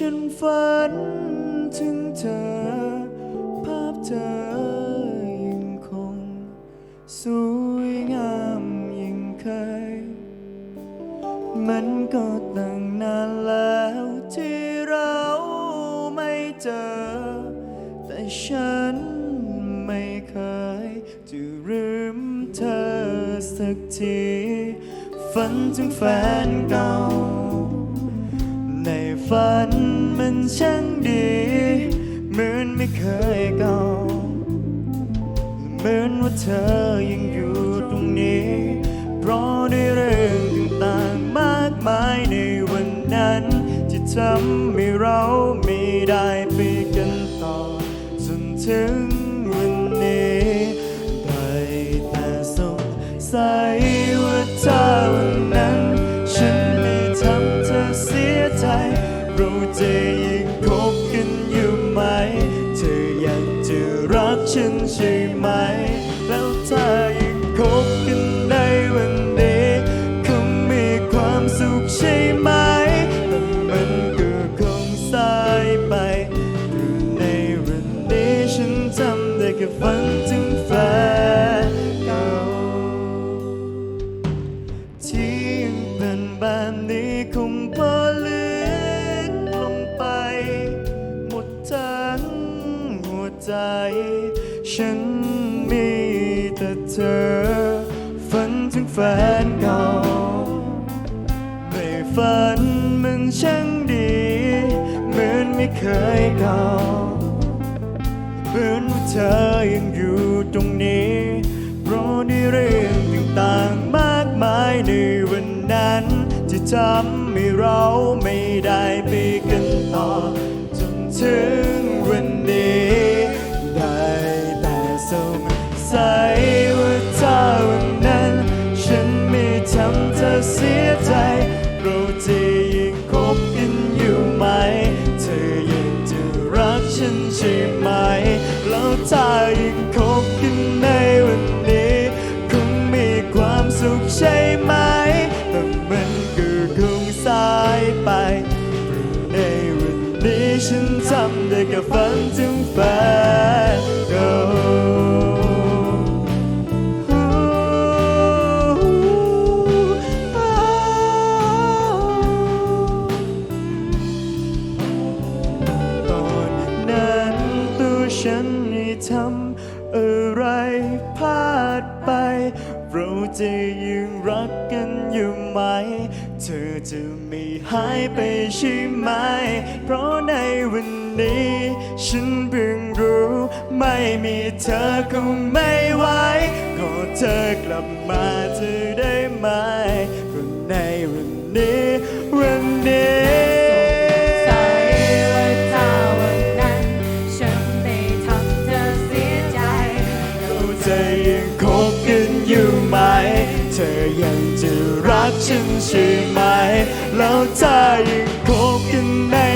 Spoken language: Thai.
ฉันฝันถึงเธอ ภาพเธอยังคง สวยงามยิ่งเคย มันก็ตั้งนานแล้วที่เราไม่เจอ แต่ฉันไม่เคยจะลืมเธอสักทีฝันถึงแฟนเก่าในฝันมัน ช่างดีเหมือนไม่เคยเก่าเหมือนว่าเธอยังอยู่ตรงนี้ เพราะในเรื่องต่างๆมากมายในวันนั้น ที่ทำให้เราไม่ได้ไปกันต่อจนถึง เราจะยังคบกันอยู่ไหม เธอยังจะรักฉันใช่ไหม แล้วถ้า ใจ ฉันมีแต่เธอ ฝันถึงแฟนเก่าในฝันมันช่างดี เหมือนไม่เคยเก่าเหมือนว่าเธอยังอยู่ตรงนี้เพราะในเรื่องต่างๆมากมายในวันนั้น ที่ทำให้เราไม่ได้ไปกันต่อจนถึง ทำได้แค่ฝันถึงแฟนเก่าตอนนั้นตัวฉันได้ทำอะไรพลาดไป เราจะยังรัก อยู่ไหม เธอจะไม่หายไปใช่ไหม เพราะในวันนี้ ฉันเพิ่งรู้ ไม่มีเธอคงไม่ไหวขอเธอกลับมาเธอได้ไหม รักฉันใช่ไหม แล้วถ้ายังคบกันในวันนี้